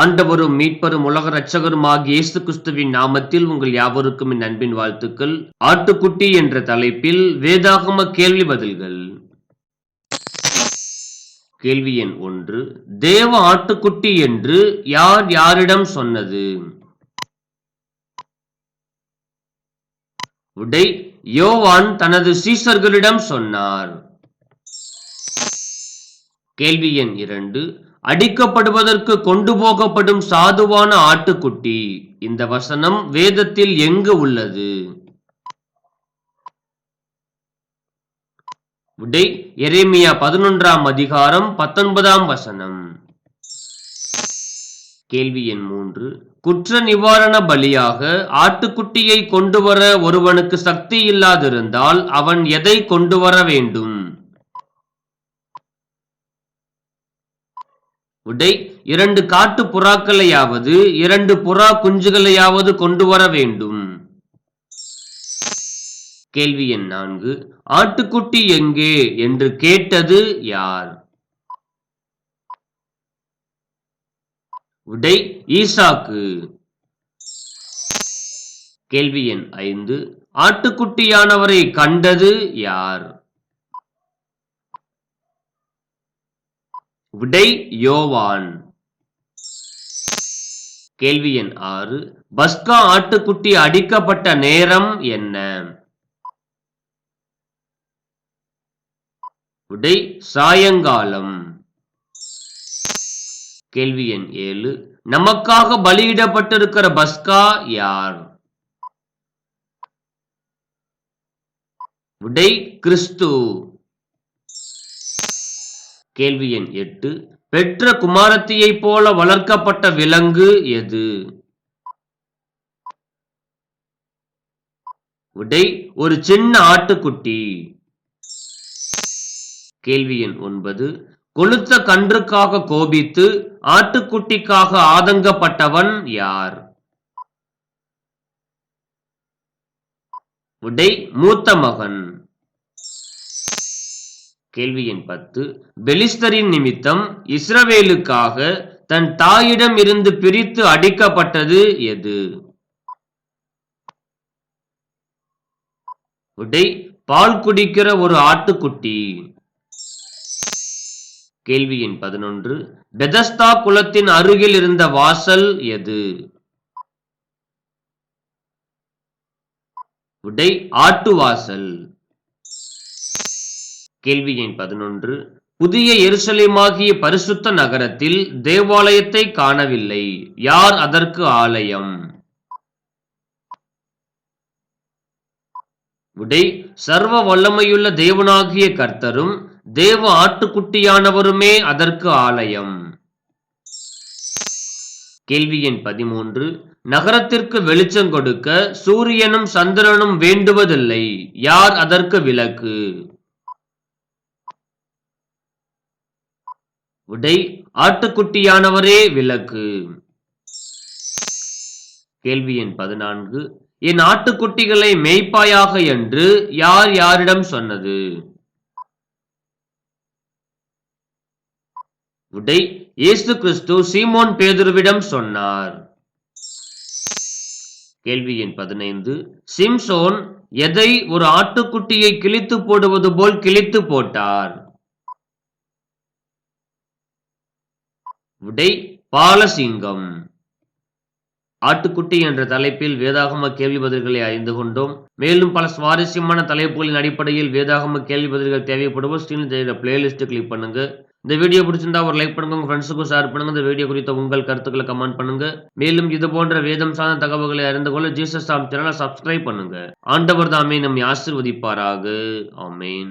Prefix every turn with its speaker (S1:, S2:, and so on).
S1: ஆண்டவரும் மீட்பரும் உலக ரட்சகரும் ஆகிய இயேசு கிறிஸ்துவின் நாமத்தில் உங்கள் யாவருக்கும் என் அன்பின் வாழ்த்துக்கள். ஆட்டுக்குட்டி என்ற தலைப்பில் வேதாகம கேள்வி பதில்கள். கேள்வி எண் ஒன்று. தேவ ஆட்டுக்குட்டி என்று யார் யாரிடம் சொன்னது? விடை யோவான் தனது சீசர்களிடம் சொன்னார். கேள்வி எண் இரண்டு. அடிக்கப்படுவதற்கு கொண்டு போகப்படும் சாதுவான ஆட்டுக்குட்டி. இந்த வசனம் வேதத்தில் எங்கு உள்ளது? விடை எரேமியா பதினொன்றாம் அதிகாரம் பத்தொன்பதாம் வசனம். கேள்வி எண் மூன்று. குற்ற நிவாரண பலியாக ஆட்டுக்குட்டியை கொண்டு வர ஒருவனுக்கு சக்தி இல்லாதிருந்தால் அவன் எதை கொண்டு வர வேண்டும்? உடை இரண்டு காட்டு புறாக்களையாவது இரண்டு புறா குஞ்சுகளையாவது கொண்டு வர வேண்டும். கேள்வி எண் நான்கு. ஆட்டுக்குட்டி எங்கே என்று கேட்டது யார்? விடை ஈசாக்கு. கேள்வி எண் ஐந்து. ஆட்டுக்குட்டியானவரை கண்டது யார்? விடை யோவான். கேள்வி எண் ஆறு. பஸ்கா ஆட்டுக்குட்டி அடிக்கப்பட்ட நேரம் என்ன? விடை சாயங்காலம். கேள்வி எண் ஏழு. நமக்காக பலியிடப்பட்டிருக்கிற பஸ்கா யார்? விடை கிறிஸ்து. கேள்வி எண் எட்டு. பெற்ற குமாரத்தியைப் போல வளர்க்கப்பட்ட விலங்கு எது? விடை ஒரு சின்ன ஆட்டுக்குட்டி. கேள்வி எண் ஒன்பது. கொளுத்த கன்றுக்காக கோபித்து ஆட்டுக்குட்டிக்காக ஆதங்கப்பட்டவன் யார்? விடை மூத்த மகன். கேள்வி எண் பத்து. பெலிஸ்தரின் நிமித்தம் இஸ்ரவேலுக்காக தன் தாயிடம் இருந்து பிரித்து அடிக்கப்பட்டது எது? விடை பால் குடிக்கிற ஒரு ஆட்டுக்குட்டி. கேள்வி எண் பதினொன்று. பெதஸ்தா குலத்தின் அருகில் இருந்த வாசல் எது? விடை ஆட்டு வாசல். கேள்வி எண் பதினொன்று. புதிய எருசலேமாகிய பரிசுத்த நகரத்தில் தேவாலயத்தை காணவில்லை. யார் அதற்கு ஆலயம்? விடை சர்வ வல்லமையுள்ள தேவனாகிய கர்த்தரும் தேவ ஆட்டுக்குட்டியானவருமே அதற்கு ஆலயம். கேள்வி எண் பதிமூன்று. நகரத்திற்கு வெளிச்சம் கொடுக்க சூரியனும் சந்திரனும் வேண்டுவதில்லை. யார் அதற்கு விளக்கு? உடை ஆட்டுக்குட்டியானவரே விளக்கு. கேள்வி எண் பதினான்கு. என் ஆட்டுக்குட்டிகளை மெய்ப்பாயாக என்று யார் யாரிடம் சொன்னது? உடை இயேசு கிறிஸ்து சீமோன் பேதுருவிடம் சொன்னார். கேள்வி எண் பதினைந்து. சிம்சோன் எதை ஒரு ஆட்டுக்குட்டியை கிழித்து போடுவது போல் கிழித்து போட்டார்? விடை பாலசிங்கம். ஆட்டுக்குட்டி என்ற தலைப்பில் வேதாகம கேள்வி பதில்களை அறிந்து கொண்டோம். மேலும் பல சுவாரஸ்யமான தலைப்புகளின் அடிப்படையில் வேதாகம கேள்வி பதில்கள் தேவைப்படுவோம் ஸ்கிரீன் பிளேலிஸ்ட் கிளிக் பண்ணுங்க. இந்த வீடியோ பிடிச்சிருந்தா ஒரு லைக் பண்ணுங்க உங்க ஃப்ரெண்ட்ஸுக்கும் ஷேர் பண்ணுங்க. இந்த வீடியோ குறித்த உங்கள் கருத்துக்களை கமெண்ட் பண்ணுங்க. மேலும் இது போன்ற வேதம் சார்ந்த தகவல்களை அறிந்து கொள்ள ஜீசஸ் சாம் சேனலை சப்ஸ்கிரைப் பண்ணுங்க. ஆண்டவர் தாமே நம்மை ஆசிர்வதிப்பாராக. ஆமேன்.